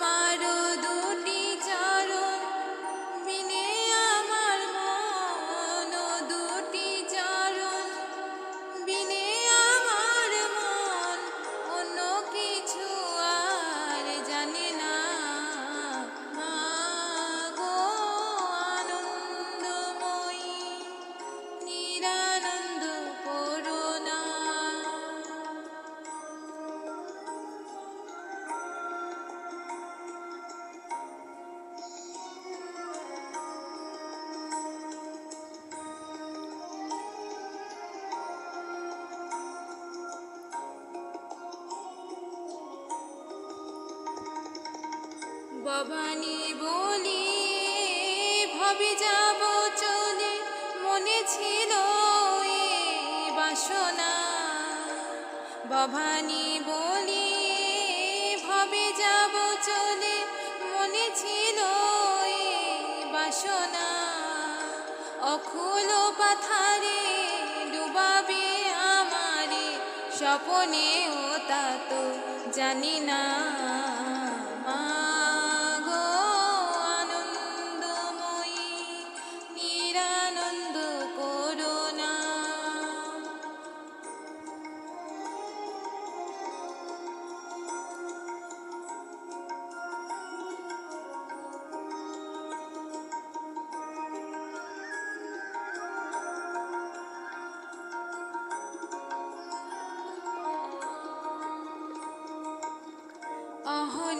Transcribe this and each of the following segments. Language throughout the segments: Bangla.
my ভবানী বলি, ভাবে যাব চলে, মনে ছিল এ বাসনা। ভবানী বলি, ভাবে যাব চলে, মনে ছিল এ বাসনা। অখুল পাথারে ডুবাবে আমারে স্বপনে ও তা তো জানি না।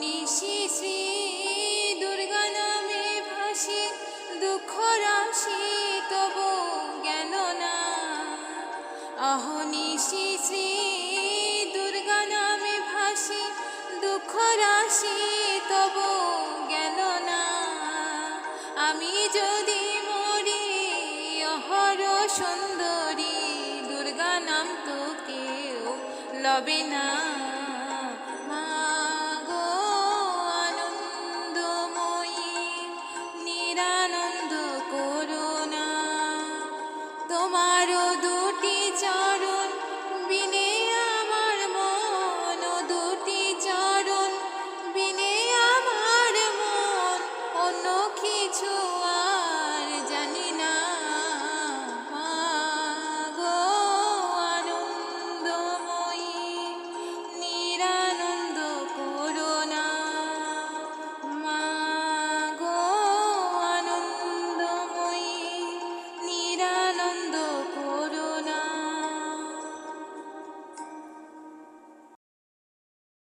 অহনিশি শ্রী দুর্গা নামে ভাসি, দুঃখ রাশি তবু জ্ঞান না। অহনিশি শ্রী দুর্গা নামে ভাসি, দুঃখ রাশি তবু জ্ঞান না। আমি যদি মরি, অহর সুন্দরী দুর্গা নাম তো কেউ লবে না। কিছু